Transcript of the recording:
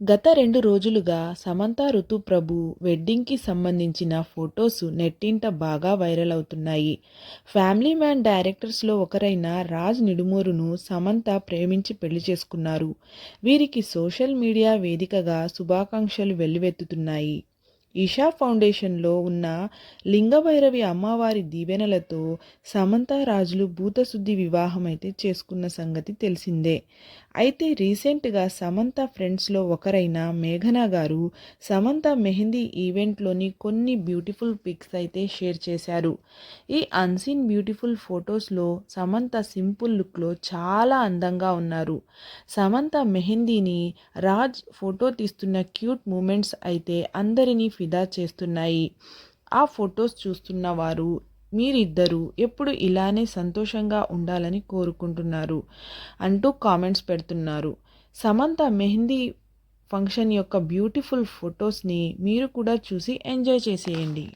గత రెండు రోజులుగా సమంత ఋతుప్రభు వెడ్డింగ్కి సంబంధించిన ఫొటోస్ నెట్టింట బాగా వైరల్ అవుతున్నాయి. ఫ్యామిలీ మ్యాన్ డైరెక్టర్స్లో ఒకరైన రాజ్ నిడుమూరును సమంత ప్రేమించి పెళ్ళి చేసుకున్నారు. వీరికి సోషల్ మీడియా వేదికగా శుభాకాంక్షలు వెల్లువెత్తుతున్నాయి. ఈషా ఫౌండేషన్లో ఉన్న లింగభైరవి అమ్మవారి దీవెనలతో సమంత రాజులు భూతశుద్ధి వివాహం అయితే చేసుకున్న సంగతి తెలిసిందే. అయితే రీసెంట్గా సమంత ఫ్రెండ్స్లో ఒకరైన మేఘనా గారు సమంత మెహందీ ఈవెంట్లోని కొన్ని బ్యూటిఫుల్ పిక్స్ అయితే షేర్ చేశారు. ఈ అన్సీన్ బ్యూటిఫుల్ ఫొటోస్లో సమంత సింపుల్ లుక్లో చాలా అందంగా ఉన్నారు. సమంత మెహందీని రాజ్ ఫోటో తీస్తున్న క్యూట్ మూమెంట్స్ అయితే అందరినీ ఫిదా చేస్తున్నాయి. ఆ ఫొటోస్ చూస్తున్న వారు మీరిద్దరూ ఎప్పుడు ఇలానే సంతోషంగా ఉండాలని కోరుకుంటున్నారు అంటూ కామెంట్స్ పెడుతున్నారు. సమంత మెహందీ ఫంక్షన్ యొక్క బ్యూటిఫుల్ ఫొటోస్ని మీరు కూడా చూసి ఎంజాయ్ చేసేయండి.